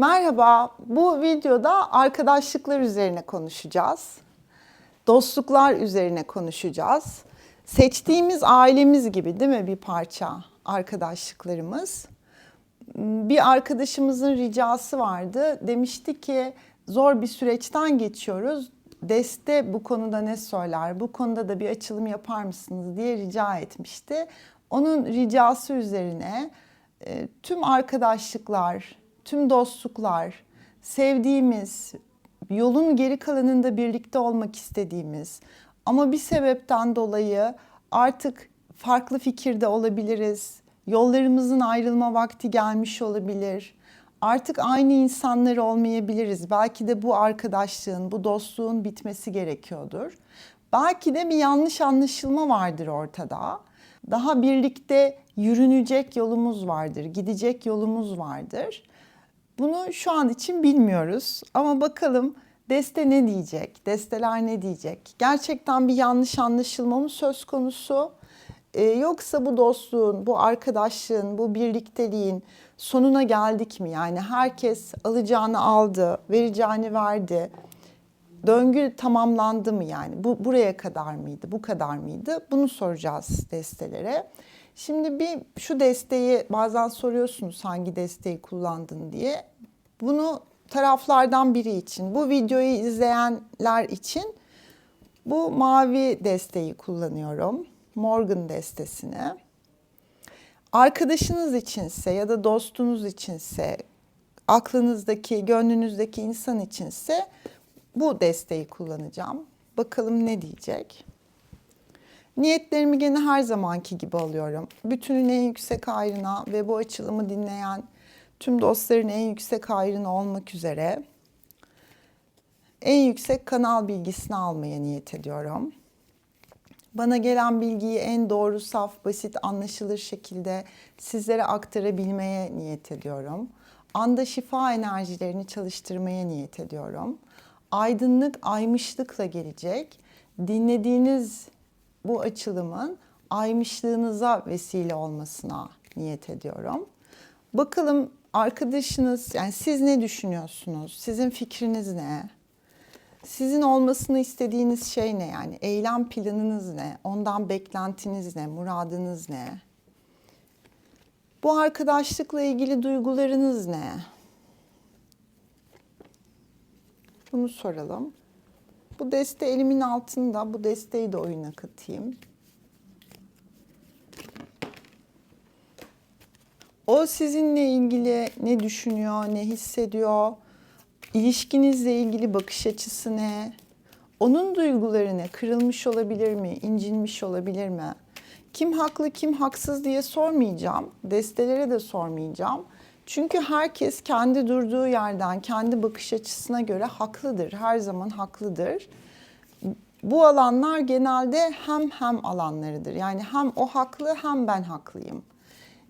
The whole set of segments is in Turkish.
Merhaba, bu videoda arkadaşlıklar üzerine konuşacağız. Dostluklar üzerine konuşacağız. Seçtiğimiz ailemiz gibi değil mi bir parça arkadaşlıklarımız? Bir arkadaşımızın ricası vardı. Demişti ki zor bir süreçten geçiyoruz. Deste bu konuda ne söyler? Bu konuda da bir açılım yapar mısınız diye rica etmişti. Onun ricası üzerine e, tüm arkadaşlıklar, tüm dostluklar, sevdiğimiz, yolun geri kalanında birlikte olmak istediğimiz ama bir sebepten dolayı artık farklı fikirde olabiliriz. Yollarımızın ayrılma vakti gelmiş olabilir. Artık aynı insanlar olmayabiliriz. Belki de bu arkadaşlığın, bu dostluğun bitmesi gerekiyordur. Belki de bir yanlış anlaşılma vardır ortada. Daha birlikte yürünecek yolumuz vardır, gidecek yolumuz vardır. Bunu şu an için bilmiyoruz ama bakalım deste ne diyecek, desteler ne diyecek? Gerçekten bir yanlış anlaşılma mı söz konusu? Ee, yoksa bu dostluğun, bu arkadaşlığın, bu birlikteliğin sonuna geldik mi? Yani herkes alacağını aldı, vereceğini verdi. Döngü tamamlandı mı yani? Bu buraya kadar mıydı? Bu kadar mıydı? Bunu soracağız destelere. Şimdi bir şu desteği bazen soruyorsunuz hangi desteği kullandın diye. Bunu taraflardan biri için, bu videoyu izleyenler için bu mavi desteği kullanıyorum. Morgan destesini. Arkadaşınız içinse ya da dostunuz içinse, aklınızdaki, gönlünüzdeki insan içinse bu desteği kullanacağım. Bakalım ne diyecek. Niyetlerimi gene her zamanki gibi alıyorum. Bütünün en yüksek ayrına ve bu açılımı dinleyen tüm dostların en yüksek ayrına olmak üzere en yüksek kanal bilgisini almaya niyet ediyorum. Bana gelen bilgiyi en doğru, saf, basit, anlaşılır şekilde sizlere aktarabilmeye niyet ediyorum. Anda şifa enerjilerini çalıştırmaya niyet ediyorum. Aydınlık, aymışlıkla gelecek. Dinlediğiniz bu açılımın aymışlığınıza vesile olmasına niyet ediyorum. Bakalım arkadaşınız yani siz ne düşünüyorsunuz? Sizin fikriniz ne? Sizin olmasını istediğiniz şey ne yani? Eylem planınız ne? Ondan beklentiniz ne? Muradınız ne? Bu arkadaşlıkla ilgili duygularınız ne? Bunu soralım. Bu deste elimin altında. Bu desteği de oyuna katayım. O sizinle ilgili ne düşünüyor, ne hissediyor? İlişkinizle ilgili bakış açısı ne? Onun duyguları ne? Kırılmış olabilir mi? incinmiş olabilir mi? Kim haklı, kim haksız diye sormayacağım. Destelere de sormayacağım. Çünkü herkes kendi durduğu yerden, kendi bakış açısına göre haklıdır. Her zaman haklıdır. Bu alanlar genelde hem hem alanlarıdır. Yani hem o haklı hem ben haklıyım.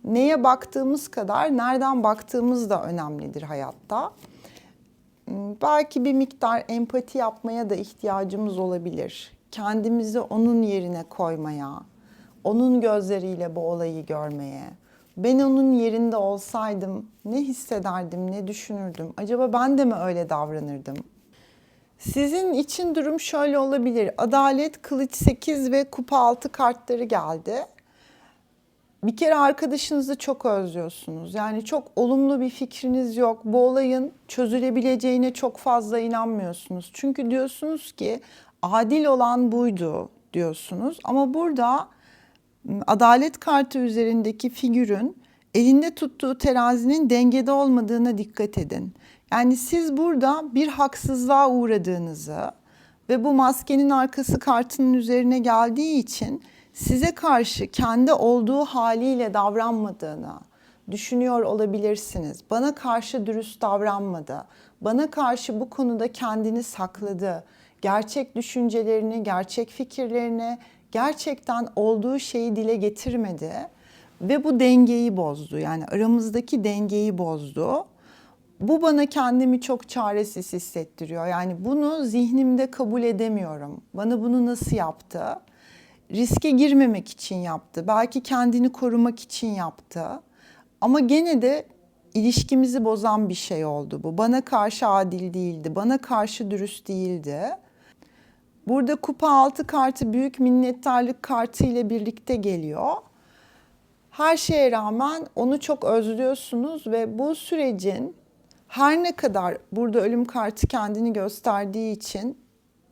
Neye baktığımız kadar nereden baktığımız da önemlidir hayatta. Belki bir miktar empati yapmaya da ihtiyacımız olabilir. Kendimizi onun yerine koymaya, onun gözleriyle bu olayı görmeye. Ben onun yerinde olsaydım ne hissederdim, ne düşünürdüm? Acaba ben de mi öyle davranırdım? Sizin için durum şöyle olabilir. Adalet, kılıç 8 ve kupa 6 kartları geldi. Bir kere arkadaşınızı çok özlüyorsunuz. Yani çok olumlu bir fikriniz yok. Bu olayın çözülebileceğine çok fazla inanmıyorsunuz. Çünkü diyorsunuz ki adil olan buydu diyorsunuz. Ama burada adalet kartı üzerindeki figürün elinde tuttuğu terazinin dengede olmadığına dikkat edin. Yani siz burada bir haksızlığa uğradığınızı ve bu maskenin arkası kartının üzerine geldiği için size karşı kendi olduğu haliyle davranmadığını düşünüyor olabilirsiniz. Bana karşı dürüst davranmadı. Bana karşı bu konuda kendini sakladı. Gerçek düşüncelerini, gerçek fikirlerini, gerçekten olduğu şeyi dile getirmedi ve bu dengeyi bozdu. Yani aramızdaki dengeyi bozdu. Bu bana kendimi çok çaresiz hissettiriyor. Yani bunu zihnimde kabul edemiyorum. Bana bunu nasıl yaptı? Riske girmemek için yaptı. Belki kendini korumak için yaptı. Ama gene de ilişkimizi bozan bir şey oldu bu. Bana karşı adil değildi, bana karşı dürüst değildi. Burada kupa altı kartı büyük minnettarlık kartı ile birlikte geliyor. Her şeye rağmen onu çok özlüyorsunuz ve bu sürecin her ne kadar burada ölüm kartı kendini gösterdiği için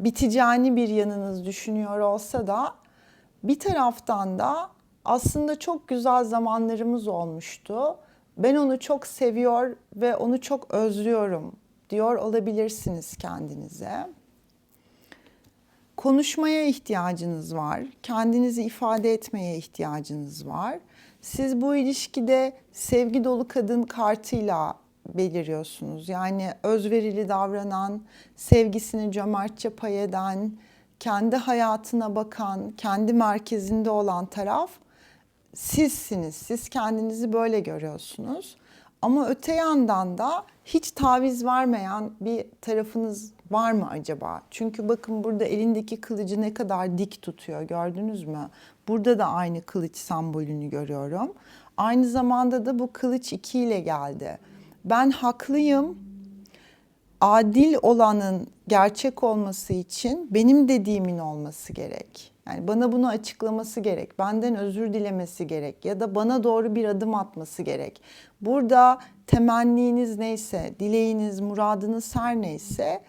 biteceğini bir yanınız düşünüyor olsa da bir taraftan da aslında çok güzel zamanlarımız olmuştu. Ben onu çok seviyor ve onu çok özlüyorum diyor olabilirsiniz kendinize. Konuşmaya ihtiyacınız var. Kendinizi ifade etmeye ihtiyacınız var. Siz bu ilişkide sevgi dolu kadın kartıyla beliriyorsunuz. Yani özverili davranan, sevgisini cömertçe pay eden, kendi hayatına bakan, kendi merkezinde olan taraf sizsiniz. Siz kendinizi böyle görüyorsunuz. Ama öte yandan da hiç taviz vermeyen bir tarafınız var mı acaba? Çünkü bakın burada elindeki kılıcı ne kadar dik tutuyor gördünüz mü? Burada da aynı kılıç sembolünü görüyorum. Aynı zamanda da bu kılıç iki ile geldi. Ben haklıyım. Adil olanın gerçek olması için benim dediğimin olması gerek. Yani bana bunu açıklaması gerek, benden özür dilemesi gerek ya da bana doğru bir adım atması gerek. Burada temenniniz neyse, dileğiniz, muradınız her neyse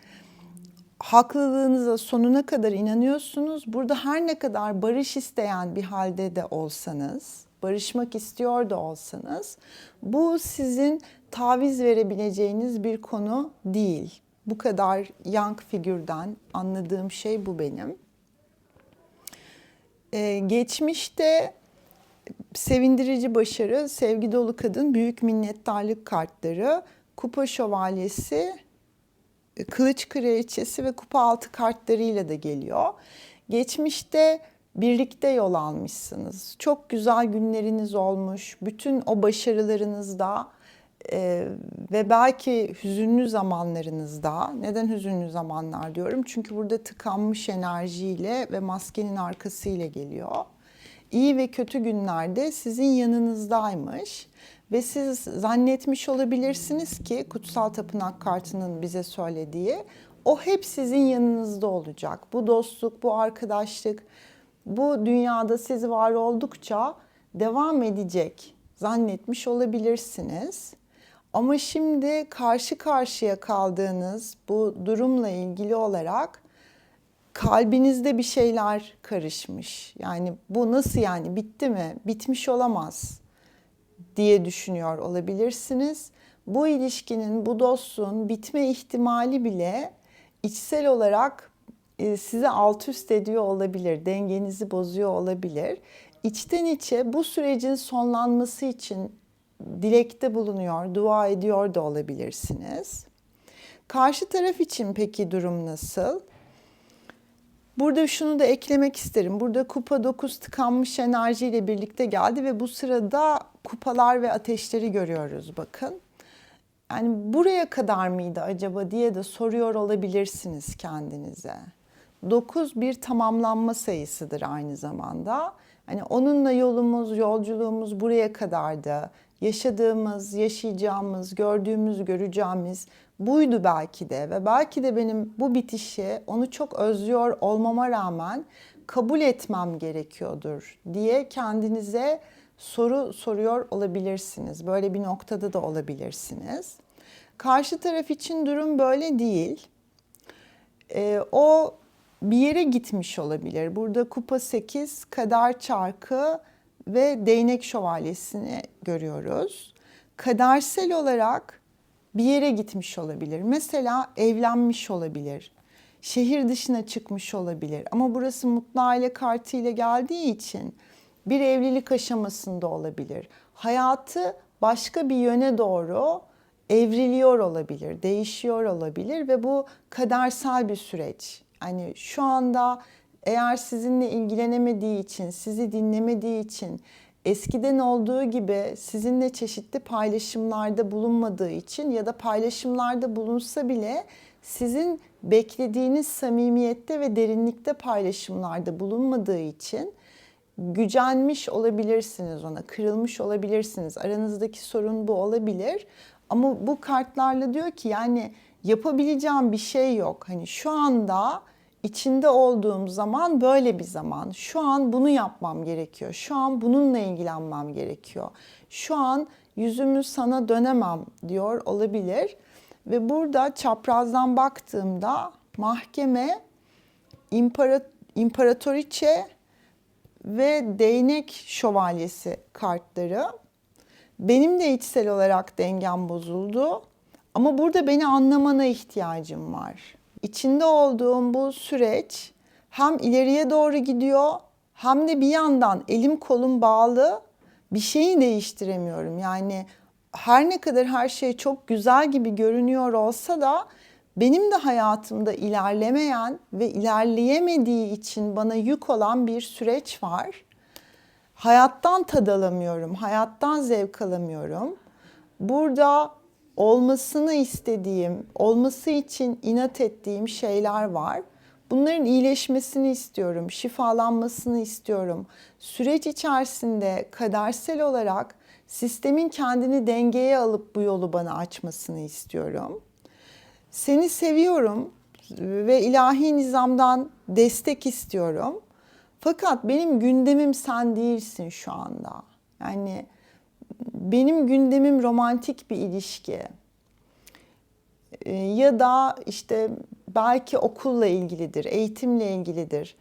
haklılığınıza sonuna kadar inanıyorsunuz. Burada her ne kadar barış isteyen bir halde de olsanız, barışmak istiyor da olsanız bu sizin taviz verebileceğiniz bir konu değil. Bu kadar young figürden anladığım şey bu benim. Ee, geçmişte sevindirici başarı, sevgi dolu kadın, büyük minnettarlık kartları, kupa şövalyesi, kılıç kraliçesi ve kupa altı kartlarıyla da geliyor. Geçmişte birlikte yol almışsınız. Çok güzel günleriniz olmuş. Bütün o başarılarınızda e, ve belki hüzünlü zamanlarınızda, neden hüzünlü zamanlar diyorum? Çünkü burada tıkanmış enerjiyle ve maskenin arkasıyla geliyor. İyi ve kötü günlerde sizin yanınızdaymış ve siz zannetmiş olabilirsiniz ki kutsal tapınak kartının bize söylediği o hep sizin yanınızda olacak. Bu dostluk, bu arkadaşlık, bu dünyada siz var oldukça devam edecek zannetmiş olabilirsiniz. Ama şimdi karşı karşıya kaldığınız bu durumla ilgili olarak kalbinizde bir şeyler karışmış. Yani bu nasıl yani bitti mi? Bitmiş olamaz diye düşünüyor olabilirsiniz. Bu ilişkinin, bu dostluğun bitme ihtimali bile içsel olarak e, sizi alt üst ediyor olabilir, dengenizi bozuyor olabilir. İçten içe bu sürecin sonlanması için dilekte bulunuyor, dua ediyor da olabilirsiniz. Karşı taraf için peki durum nasıl? Burada şunu da eklemek isterim. Burada kupa 9 tıkanmış enerjiyle birlikte geldi ve bu sırada kupalar ve ateşleri görüyoruz bakın. Yani buraya kadar mıydı acaba diye de soruyor olabilirsiniz kendinize. 9 bir tamamlanma sayısıdır aynı zamanda. Hani onunla yolumuz, yolculuğumuz buraya kadardı. Yaşadığımız, yaşayacağımız, gördüğümüz, göreceğimiz buydu belki de ve belki de benim bu bitişi onu çok özlüyor olmama rağmen kabul etmem gerekiyordur diye kendinize soru soruyor olabilirsiniz. Böyle bir noktada da olabilirsiniz. Karşı taraf için durum böyle değil. Ee, o bir yere gitmiş olabilir. Burada kupa 8, kader çarkı ve değnek şövalyesini görüyoruz. Kadersel olarak bir yere gitmiş olabilir. Mesela evlenmiş olabilir. Şehir dışına çıkmış olabilir. Ama burası mutlu aile kartı ile geldiği için bir evlilik aşamasında olabilir. Hayatı başka bir yöne doğru evriliyor olabilir, değişiyor olabilir ve bu kadersel bir süreç. Hani şu anda eğer sizinle ilgilenemediği için, sizi dinlemediği için, eskiden olduğu gibi sizinle çeşitli paylaşımlarda bulunmadığı için ya da paylaşımlarda bulunsa bile sizin beklediğiniz samimiyette ve derinlikte paylaşımlarda bulunmadığı için gücenmiş olabilirsiniz ona, kırılmış olabilirsiniz. Aranızdaki sorun bu olabilir. Ama bu kartlarla diyor ki yani yapabileceğim bir şey yok. Hani şu anda içinde olduğum zaman böyle bir zaman. Şu an bunu yapmam gerekiyor. Şu an bununla ilgilenmem gerekiyor. Şu an yüzümü sana dönemem diyor olabilir. Ve burada çaprazdan baktığımda mahkeme, impara, imparatoriçe ve değnek şövalyesi kartları. Benim de içsel olarak dengem bozuldu. Ama burada beni anlamana ihtiyacım var. İçinde olduğum bu süreç hem ileriye doğru gidiyor hem de bir yandan elim kolum bağlı bir şeyi değiştiremiyorum. Yani her ne kadar her şey çok güzel gibi görünüyor olsa da benim de hayatımda ilerlemeyen ve ilerleyemediği için bana yük olan bir süreç var. Hayattan tad alamıyorum, hayattan zevk alamıyorum. Burada olmasını istediğim, olması için inat ettiğim şeyler var. Bunların iyileşmesini istiyorum, şifalanmasını istiyorum. Süreç içerisinde kadersel olarak sistemin kendini dengeye alıp bu yolu bana açmasını istiyorum. Seni seviyorum ve ilahi nizamdan destek istiyorum. Fakat benim gündemim sen değilsin şu anda. Yani benim gündemim romantik bir ilişki. Ee, Ya da işte belki okulla ilgilidir, eğitimle ilgilidir.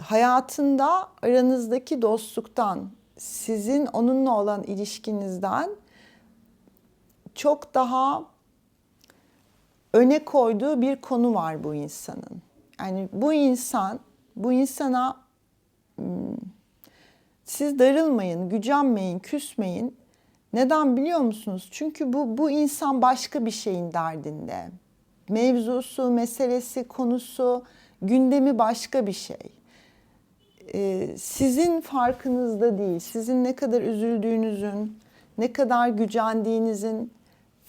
Hayatında aranızdaki dostluktan, sizin onunla olan ilişkinizden çok daha öne koyduğu bir konu var bu insanın. Yani bu insan, bu insana hmm, siz darılmayın, gücenmeyin, küsmeyin. Neden biliyor musunuz? Çünkü bu bu insan başka bir şeyin derdinde. Mevzusu, meselesi, konusu, gündemi başka bir şey. Ee, sizin farkınızda değil, sizin ne kadar üzüldüğünüzün, ne kadar gücendiğinizin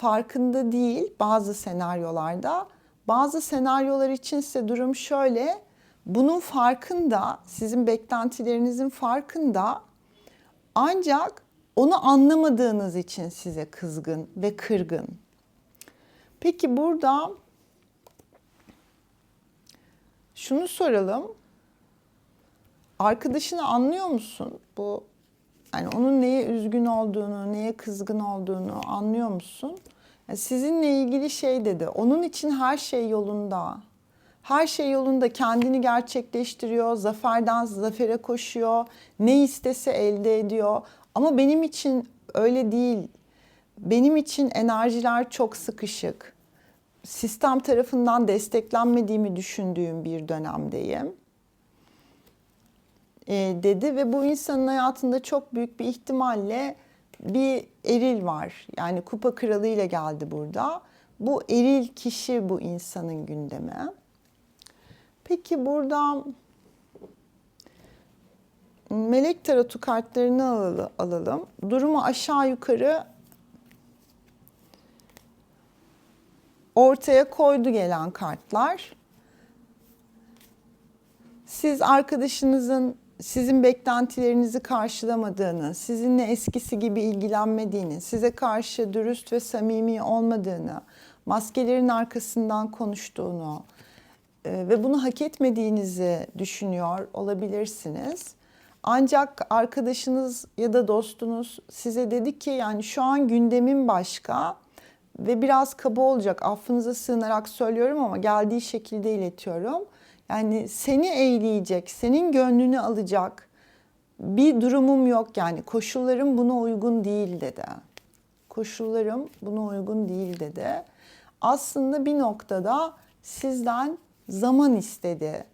farkında değil bazı senaryolarda. Bazı senaryolar içinse durum şöyle. Bunun farkında, sizin beklentilerinizin farkında ancak onu anlamadığınız için size kızgın ve kırgın. Peki burada şunu soralım. Arkadaşını anlıyor musun? Bu yani onun neye üzgün olduğunu, neye kızgın olduğunu anlıyor musun? Yani sizinle ilgili şey dedi. Onun için her şey yolunda. Her şey yolunda kendini gerçekleştiriyor, zaferden zafere koşuyor, ne istese elde ediyor. Ama benim için öyle değil. Benim için enerjiler çok sıkışık. Sistem tarafından desteklenmediğimi düşündüğüm bir dönemdeyim. E, dedi ve bu insanın hayatında çok büyük bir ihtimalle bir eril var. Yani kupa kralı ile geldi burada. Bu eril kişi bu insanın gündemi. Peki burada melek tarotu kartlarını alalım. Durumu aşağı yukarı ortaya koydu gelen kartlar. Siz arkadaşınızın sizin beklentilerinizi karşılamadığını, sizinle eskisi gibi ilgilenmediğini, size karşı dürüst ve samimi olmadığını, maskelerin arkasından konuştuğunu e, ve bunu hak etmediğinizi düşünüyor olabilirsiniz. Ancak arkadaşınız ya da dostunuz size dedi ki yani şu an gündemim başka ve biraz kaba olacak. Affınıza sığınarak söylüyorum ama geldiği şekilde iletiyorum. Yani seni eğleyecek, senin gönlünü alacak bir durumum yok yani koşullarım buna uygun değil dedi. Koşullarım buna uygun değil dedi. Aslında bir noktada sizden zaman istedi.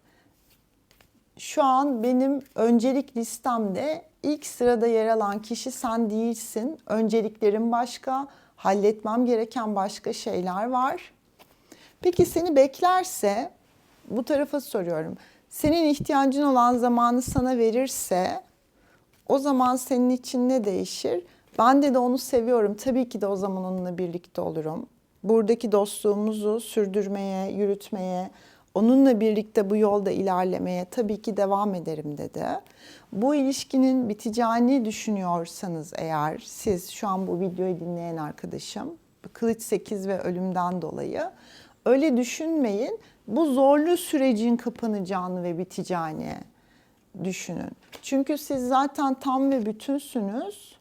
Şu an benim öncelik listemde ilk sırada yer alan kişi sen değilsin. Önceliklerim başka, halletmem gereken başka şeyler var. Peki seni beklerse bu tarafa soruyorum. Senin ihtiyacın olan zamanı sana verirse o zaman senin için ne değişir? Ben de de onu seviyorum. Tabii ki de o zaman onunla birlikte olurum. Buradaki dostluğumuzu sürdürmeye, yürütmeye, Onunla birlikte bu yolda ilerlemeye tabii ki devam ederim dedi. Bu ilişkinin biteceğini düşünüyorsanız eğer siz şu an bu videoyu dinleyen arkadaşım kılıç 8 ve ölümden dolayı öyle düşünmeyin. Bu zorlu sürecin kapanacağını ve biteceğini düşünün. Çünkü siz zaten tam ve bütünsünüz.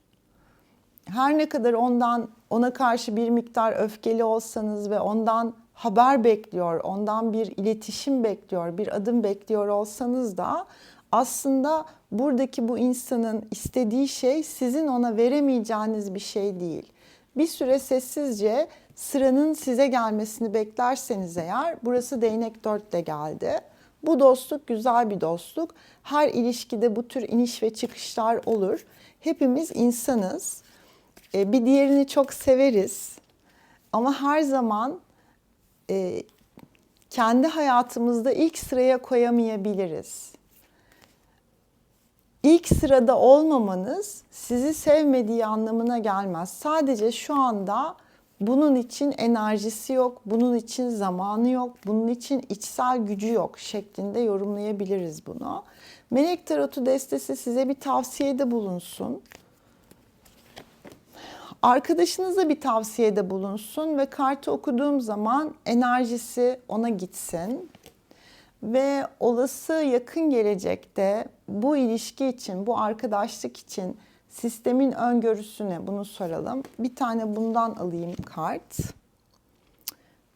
Her ne kadar ondan ona karşı bir miktar öfkeli olsanız ve ondan haber bekliyor, ondan bir iletişim bekliyor, bir adım bekliyor olsanız da aslında buradaki bu insanın istediği şey sizin ona veremeyeceğiniz bir şey değil. Bir süre sessizce sıranın size gelmesini beklerseniz eğer burası değnek 4 de geldi. Bu dostluk güzel bir dostluk. Her ilişkide bu tür iniş ve çıkışlar olur. Hepimiz insanız. E, bir diğerini çok severiz. Ama her zaman e, kendi hayatımızda ilk sıraya koyamayabiliriz. İlk sırada olmamanız sizi sevmediği anlamına gelmez. Sadece şu anda bunun için enerjisi yok, bunun için zamanı yok, bunun için içsel gücü yok şeklinde yorumlayabiliriz bunu. Melek Tarotu destesi size bir tavsiyede bulunsun. Arkadaşınıza bir tavsiyede bulunsun ve kartı okuduğum zaman enerjisi ona gitsin. Ve olası yakın gelecekte bu ilişki için, bu arkadaşlık için sistemin öngörüsüne bunu soralım. Bir tane bundan alayım kart.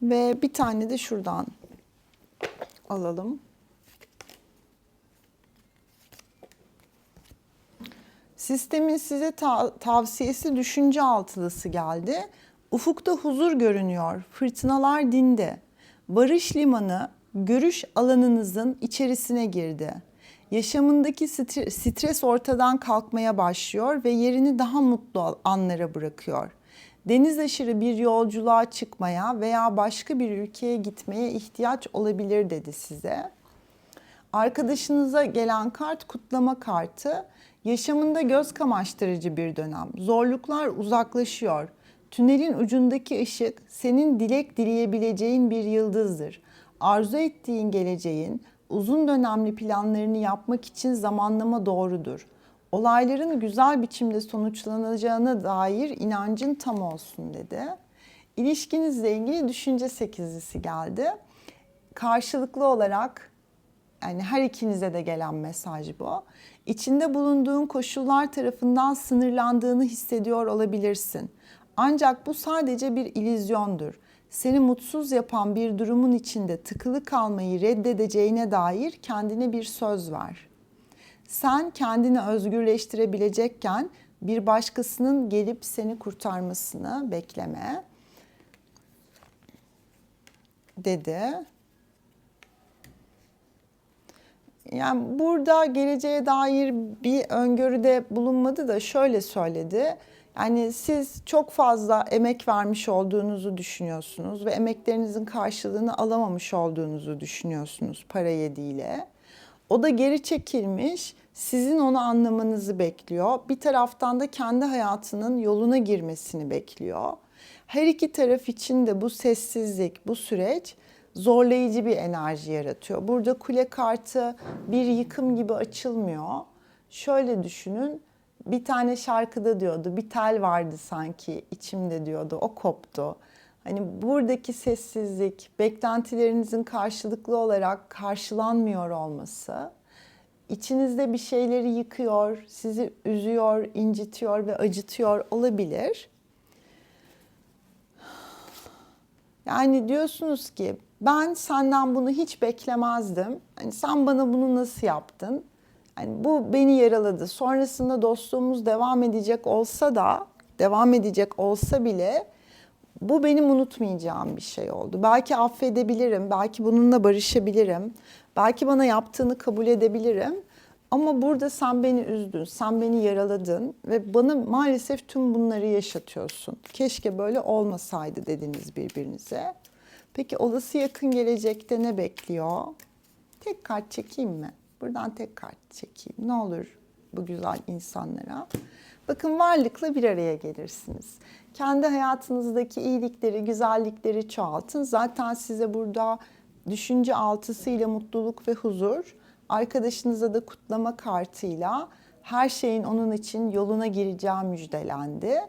Ve bir tane de şuradan alalım. Sistemin size ta- tavsiyesi düşünce altılısı geldi. Ufukta huzur görünüyor, fırtınalar dindi. Barış limanı görüş alanınızın içerisine girdi. Yaşamındaki stres ortadan kalkmaya başlıyor ve yerini daha mutlu anlara bırakıyor. Deniz aşırı bir yolculuğa çıkmaya veya başka bir ülkeye gitmeye ihtiyaç olabilir dedi size. Arkadaşınıza gelen kart kutlama kartı. Yaşamında göz kamaştırıcı bir dönem. Zorluklar uzaklaşıyor. Tünelin ucundaki ışık senin dilek dileyebileceğin bir yıldızdır. Arzu ettiğin geleceğin uzun dönemli planlarını yapmak için zamanlama doğrudur. Olayların güzel biçimde sonuçlanacağına dair inancın tam olsun dedi. İlişkinizle ilgili düşünce sekizlisi geldi. Karşılıklı olarak yani her ikinize de gelen mesaj bu. İçinde bulunduğun koşullar tarafından sınırlandığını hissediyor olabilirsin. Ancak bu sadece bir ilizyondur. Seni mutsuz yapan bir durumun içinde tıkılı kalmayı reddedeceğine dair kendine bir söz ver. Sen kendini özgürleştirebilecekken bir başkasının gelip seni kurtarmasını bekleme dedi. Yani burada geleceğe dair bir öngörüde bulunmadı da şöyle söyledi. Yani siz çok fazla emek vermiş olduğunuzu düşünüyorsunuz ve emeklerinizin karşılığını alamamış olduğunuzu düşünüyorsunuz para yediğiyle. O da geri çekilmiş, sizin onu anlamanızı bekliyor. Bir taraftan da kendi hayatının yoluna girmesini bekliyor. Her iki taraf için de bu sessizlik, bu süreç zorlayıcı bir enerji yaratıyor. Burada kule kartı bir yıkım gibi açılmıyor. Şöyle düşünün, bir tane şarkıda diyordu, bir tel vardı sanki içimde diyordu, o koptu. Hani buradaki sessizlik, beklentilerinizin karşılıklı olarak karşılanmıyor olması, içinizde bir şeyleri yıkıyor, sizi üzüyor, incitiyor ve acıtıyor olabilir. Yani diyorsunuz ki ben senden bunu hiç beklemezdim. Hani sen bana bunu nasıl yaptın? Yani bu beni yaraladı. Sonrasında dostluğumuz devam edecek olsa da, devam edecek olsa bile bu benim unutmayacağım bir şey oldu. Belki affedebilirim, belki bununla barışabilirim. Belki bana yaptığını kabul edebilirim. Ama burada sen beni üzdün, sen beni yaraladın ve bana maalesef tüm bunları yaşatıyorsun. Keşke böyle olmasaydı dediniz birbirinize. Peki olası yakın gelecekte ne bekliyor? Tek kart çekeyim mi? Buradan tek kart çekeyim. Ne olur bu güzel insanlara. Bakın varlıkla bir araya gelirsiniz. Kendi hayatınızdaki iyilikleri, güzellikleri çoğaltın. Zaten size burada düşünce altısıyla mutluluk ve huzur, arkadaşınıza da kutlama kartıyla her şeyin onun için yoluna gireceği müjdelendi.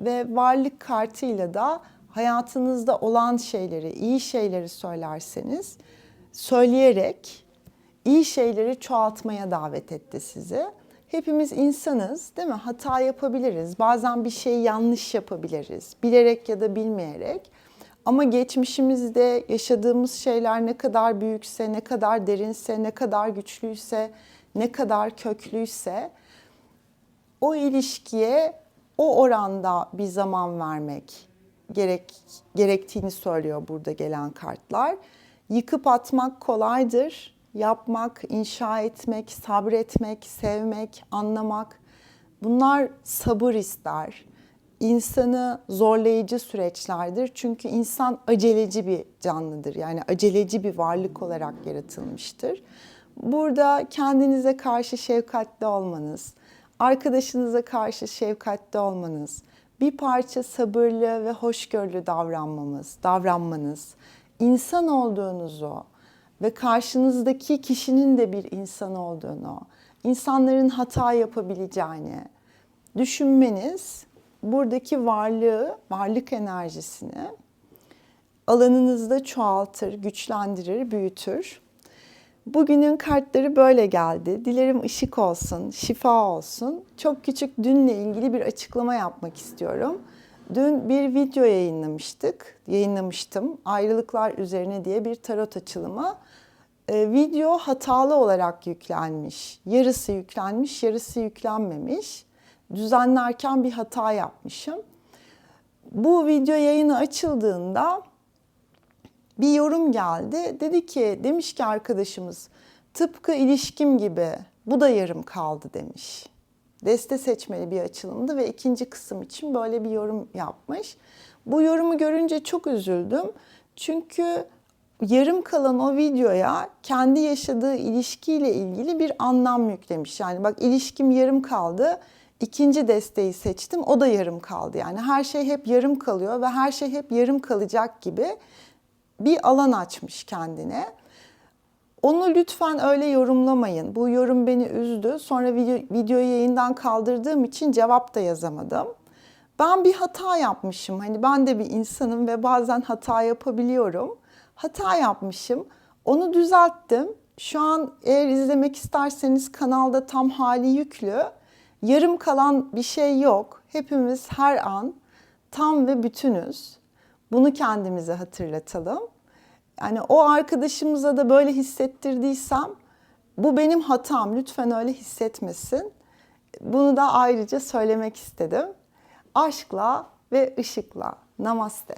Ve varlık kartıyla da hayatınızda olan şeyleri, iyi şeyleri söylerseniz söyleyerek iyi şeyleri çoğaltmaya davet etti sizi. Hepimiz insanız değil mi? Hata yapabiliriz. Bazen bir şeyi yanlış yapabiliriz. Bilerek ya da bilmeyerek. Ama geçmişimizde yaşadığımız şeyler ne kadar büyükse, ne kadar derinse, ne kadar güçlüyse, ne kadar köklüyse o ilişkiye o oranda bir zaman vermek gerek gerektiğini söylüyor burada gelen kartlar. Yıkıp atmak kolaydır. Yapmak, inşa etmek, sabretmek, sevmek, anlamak bunlar sabır ister. İnsanı zorlayıcı süreçlerdir. Çünkü insan aceleci bir canlıdır. Yani aceleci bir varlık olarak yaratılmıştır. Burada kendinize karşı şefkatli olmanız, arkadaşınıza karşı şefkatli olmanız, bir parça sabırlı ve hoşgörülü davranmamız, davranmanız, insan olduğunuzu ve karşınızdaki kişinin de bir insan olduğunu, insanların hata yapabileceğini düşünmeniz buradaki varlığı, varlık enerjisini alanınızda çoğaltır, güçlendirir, büyütür. Bugünün kartları böyle geldi. Dilerim ışık olsun, şifa olsun. Çok küçük dünle ilgili bir açıklama yapmak istiyorum. Dün bir video yayınlamıştık, yayınlamıştım. Ayrılıklar üzerine diye bir tarot açılımı. Ee, video hatalı olarak yüklenmiş. Yarısı yüklenmiş, yarısı yüklenmemiş. Düzenlerken bir hata yapmışım. Bu video yayını açıldığında bir yorum geldi. Dedi ki, demiş ki arkadaşımız tıpkı ilişkim gibi bu da yarım kaldı demiş. Deste seçmeli bir açılımdı ve ikinci kısım için böyle bir yorum yapmış. Bu yorumu görünce çok üzüldüm. Çünkü yarım kalan o videoya kendi yaşadığı ilişkiyle ilgili bir anlam yüklemiş. Yani bak ilişkim yarım kaldı. İkinci desteği seçtim. O da yarım kaldı. Yani her şey hep yarım kalıyor ve her şey hep yarım kalacak gibi bir alan açmış kendine. Onu lütfen öyle yorumlamayın. Bu yorum beni üzdü. Sonra video, videoyu yayından kaldırdığım için cevap da yazamadım. Ben bir hata yapmışım. Hani ben de bir insanım ve bazen hata yapabiliyorum. Hata yapmışım. Onu düzelttim. Şu an eğer izlemek isterseniz kanalda tam hali yüklü. Yarım kalan bir şey yok. Hepimiz her an tam ve bütünüz. Bunu kendimize hatırlatalım. Yani o arkadaşımıza da böyle hissettirdiysem bu benim hatam. Lütfen öyle hissetmesin. Bunu da ayrıca söylemek istedim. Aşkla ve ışıkla. Namaste.